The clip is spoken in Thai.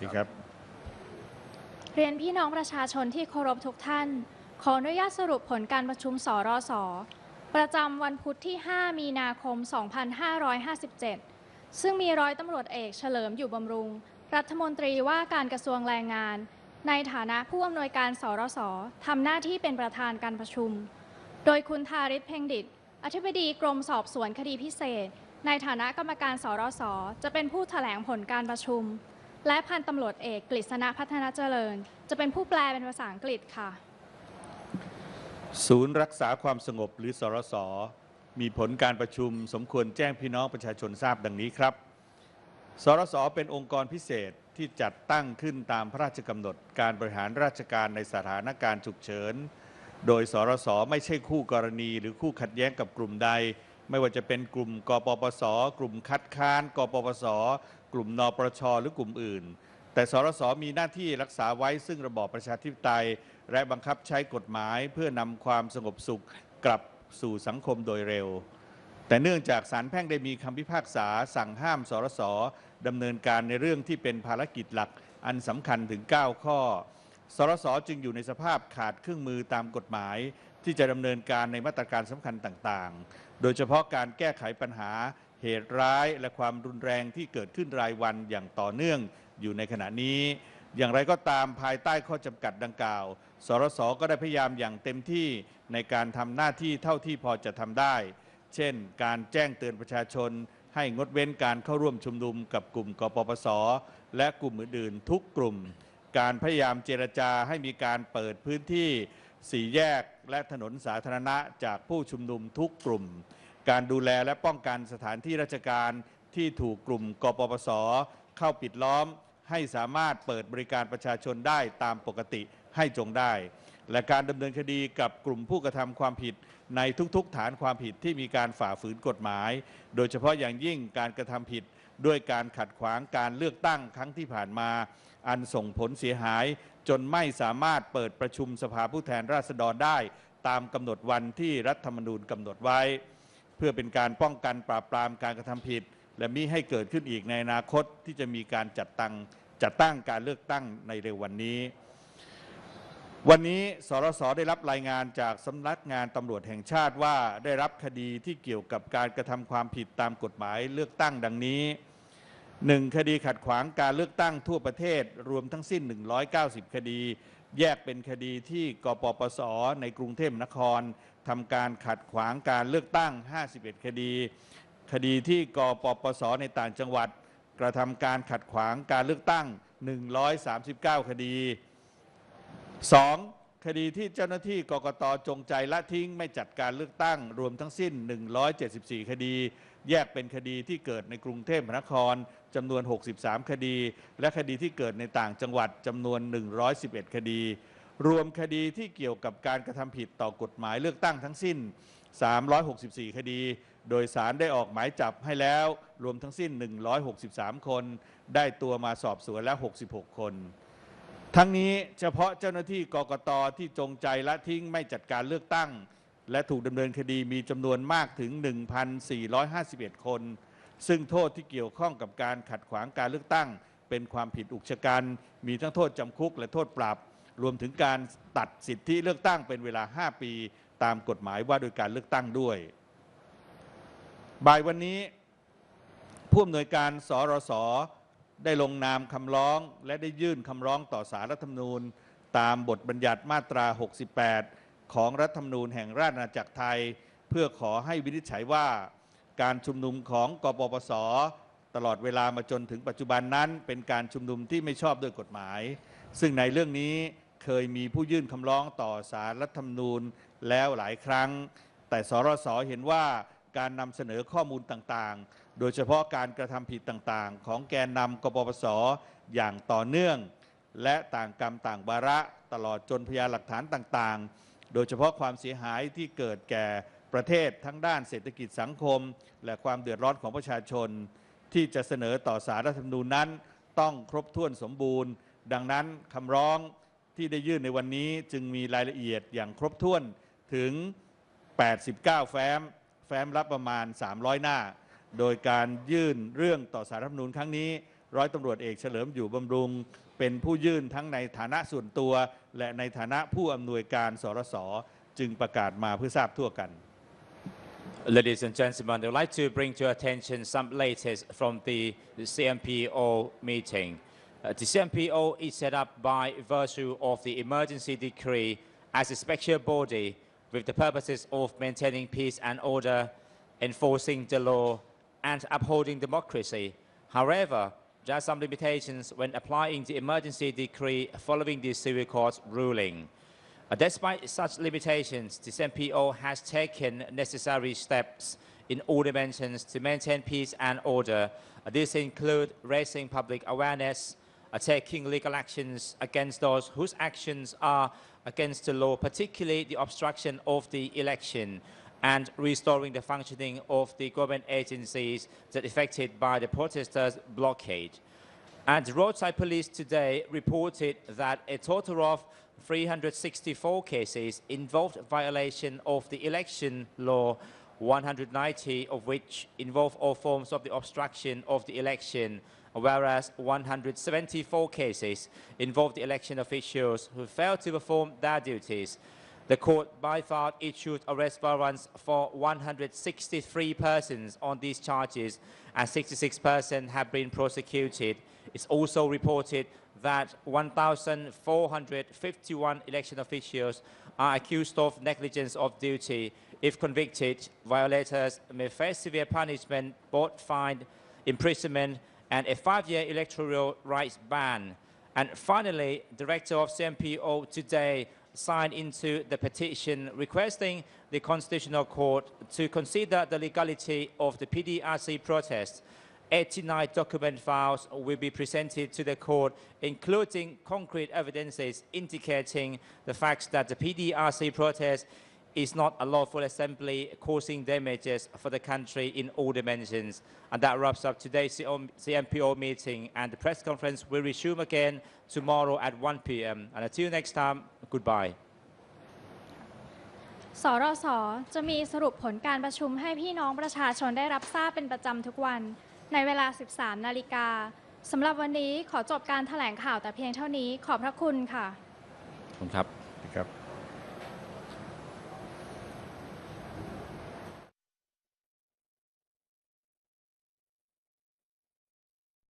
ดีครับ เรียนพี่น้องประชาชนที่เคารพทุกท่าน ขออนุญาตสรุปผลการประชุมสรสประจำวันพุธที่ 5 มีนาคม 2557 ซึ่งมีร้อยตำรวจเอกเฉลิมอยู่บำรุง รัฐมนตรีว่าการกระทรวงแรงงาน ในฐานะผู้อำนวยการสรสทำหน้าที่เป็นประธานการประชุม โดยคุณทาริศเพ่งดิต อธิบดีกรมสอบสวนคดีพิเศษ ในฐานะกรรมการสรสจะเป็นผู้แถลงผลการประชุม และพันตำรวจเอกกฤษณะพัฒนาเจริญ จะเป็นผู้แปลเป็นภาษาอังกฤษค่ะ ศูนย์รักษาความสงบหรือสรส มีผลการประชุมสมควรแจ้งพี่น้องประชาชนทราบดังนี้ครับ สรส เป็นองค์กรพิเศษที่จัดตั้งขึ้นตามพระราชกำหนดการบริหารราชการในสถานการณ์ฉุกเฉิน โดยสรส ไม่ใช่คู่กรณีหรือคู่ขัดแย้งกับกลุ่มใด ไม่ว่าจะเป็นกลุ่มกปปส กลุ่มคัดค้าน กปปส กลุ่มนปชหรือกลุ่มอื่น แต่สรสมีหน้าที่รักษาไว้ซึ่งระบอบประชาธิปไตย และบังคับใช้กฎหมายเพื่อนำความสงบสุขกลับสู่สังคมโดยเร็ว แต่เนื่องจากศาลแพ่งได้มีคำพิพากษาสั่งห้ามสรสดำเนินการในเรื่องที่เป็นภารกิจหลักอันสำคัญถึง 9 ข้อสรสจึงอยู่ในสภาพขาดเครื่องมือตามกฎหมาย ที่จะดำเนินการในมาตรการสำคัญต่างๆ โดยเฉพาะการแก้ไขปัญหาเหตุร้ายและความรุนแรงที่เกิดขึ้นรายวันอย่างต่อเนื่องอยู่ในขณะนี้ อย่างไรก็ตามภายใต้ข้อจำกัดดังกล่าว สรสก็ได้พยายามอย่างเต็มที่ในการทำหน้าที่เท่าที่พอจะทำได้ เช่น การแจ้งเตือนประชาชน ให้งดเว้นการเข้าร่วมชุมนุมกับกลุ่มกปปส และกลุ่มอื่นๆทุกกลุ่ม การพยายามเจรจาให้มีการเปิดพื้นที่สี่แยก และถนนสาธารณะจากผู้ชุมนุมทุกกลุ่ม การดูแลและป้องกันสถานที่ราชการที่ถูกกลุ่มกปปส เข้าปิดล้อม ให้สามารถเปิดบริการประชาชนได้ตามปกติให้จงได้ และการดำเนินคดีกับกลุ่มผู้กระทำความผิดในทุกๆ ฐานความผิดที่มีการฝ่าฝืนกฎหมาย โดยเฉพาะอย่างยิ่งการกระทำผิด ด้วยการขัดขวางการเลือกตั้งครั้งที่ผ่านมา อันส่งผลเสียหาย จนไม่สามารถเปิดประชุมสภาผู้แทนราษฎรได้ ตามกำหนดวันที่รัฐธรรมนูญกำหนดไว้ เพื่อเป็นการป้องกันปราบปรามการกระทำผิด และมิให้เกิดขึ้นอีกในอนาคตที่จะมีการจัดตั้งจัดตั้งการเลือกตั้งในเร็ววันนี้ วันนี้สรสได้รับรายงานจากสำนักงานตำรวจแห่งชาติว่าได้รับคดีที่เกี่ยวกับการกระทำความผิดตามกฎหมายเลือกตั้งดังนี้ 1. คดีขัดขวางการเลือกตั้งทั่วประเทศรวมทั้งสิ้น 190 คดี แยกเป็นคดีที่กปปส ในกรุงเทพมนครทำการขัดขวางการเลือกตั้ง 51 คดี คดีที่กปปส ในต่างจังหวัด กระทำการขัดขวางการเลือกตั้ง 139 คดี 2. คดีที่เจ้าหน้าที่กกตจงใจละทิ้งไม่จัดการเลือกตั้ง รวมทั้งสิ้น 174 คดี แยกเป็นคดีที่เกิดในกรุงเทพมหานครจำนวน 63 คดี และคดีที่เกิดในต่างจังหวัดจำนวน 111 คดี รวมคดีที่เกี่ยวกับการกระทำผิดต่อกฎหมายเลือกตั้งทั้งสิ้น 364 คดี โดยสารได้ออกหมายจับให้แล้ว รวมทั้งสิ้น 163 คน ได้ตัวมาสอบสวนแล้ว 66 คน ทั้งนี้เฉพาะเจ้าหน้าที่กกตที่จงใจละทิ้งไม่จัดการเลือกตั้ง และถูกดำเนินคดีมีจำนวนมากถึง 1,451 คน ซึ่งโทษที่เกี่ยวข้องกับการขัดขวางการเลือกตั้ง เป็นความผิดอุกชะกันมีทั้งโทษจำคุกและโทษปรับ รวมถึงการตัดสิทธิเลือกตั้งเป็นเวลา 5 ปี ตามกฎหมายว่าโดยการเลือกตั้งด้วย บ่ายวันนี้ผู้อำนวยการสรส ได้ลงนามคำร้อง และได้ยื่นคำร้องต่อสารรัฐธรรมนูญ ตามบทบัญญัติมาตรา 68 ของรัฐธรรมนูญแห่งราชอาณาจักรไทย เพื่อขอให้วินิจฉัยว่า การชุมนุมของกปปส ตลอดเวลามาจนถึงปัจจุบันนั้น เป็นการชุมนุมที่ไม่ชอบด้วยกฎหมาย ซึ่งในเรื่องนี้เคยมีผู้ยื่นคำร้องต่อสารรัฐธรรมนูญแล้วหลายครั้ง แต่สรสเห็นว่าการนำเสนอข้อมูลต่างๆ โดยเฉพาะการกระทำผิดต่างๆ ของแกนนำกปปสอย่างต่อเนื่อง และต่างกรรมต่างวาระตลอดจนพยานหลักฐานต่างๆ โดยเฉพาะความเสียหายที่เกิดแก่ประเทศทั้งด้านเศรษฐกิจสังคม และความเดือดร้อนของประชาชน ที่จะเสนอต่อสารรัฐธรรมนูญนั้น ต้องครบถ้วนสมบูรณ์ ดังนั้นคำร้องที่ได้ยื่นในวันนี้จึงมีรายละเอียดอย่างครบถ้วนถึง 89 แฟ้ม แฟ้มละประมาณ 300 หน้า โดยการยื่นเรื่องต่อสารรัฐธรรมนูญครั้งนี้ ร้อยตำรวจเอกเฉลิมอยู่บำรุง เป็นผู้ยื่นทั้งในฐานะส่วนตัว และในฐานะผู้อำนวยการสรสจึงประกาศมาเพื่อทราบทั่วกัน Ladies and gentlemen, I'd like to bring to your attention some latest from the CMPO meeting. Uh, the CMPO is set up by virtue of the emergency decree as a special body with the purposes of maintaining peace and order, enforcing the law, and upholding democracy. However, there are some limitations when applying the emergency decree following the civil court's ruling. Uh, Despite such limitations, the CMPO has taken necessary steps in all dimensions to maintain peace and order. This includes raising public awareness, uh, taking legal actions against those whose actions are against the law, particularly the obstruction of the election, and restoring the functioning of the government agencies that affected by the protesters' blockade. And roadside police today reported that a total of 364 cases involved violation of the election law, 190 of which involve all forms of the obstruction of the election, whereas 174 cases involved election officials who failed to perform their duties. The court by far issued arrest warrants for 163 persons on these charges, and 66 persons have been prosecuted. It's also reported that 1,451 election officials are accused of negligence of duty. If convicted, violators may face severe punishment, both fine, imprisonment, and a five-year electoral rights ban. And finally, Director of CMPO today signed into the petition requesting the Constitutional Court to consider the legality of the PDRC protest. 89 document files will be presented to the court, including concrete evidences indicating the fact that the PDRC protest is not a lawful assembly causing damages for the country in all dimensions. And that wraps up today's CMPO meeting and the press conference will resume again tomorrow at 1 p.m. And until next time, goodbye. สรสจะมีสรุปผลการประชุมให้พี่น้องประชาชนได้รับทราบเป็นประจำทุกวัน ในเวลา 13 นาฬิกาสำหรับวันนี้ขอจบการถแถลงข่าวแต่เพียงเท่านี้ขอบพระคุณค่ะ ขอบคุณครับ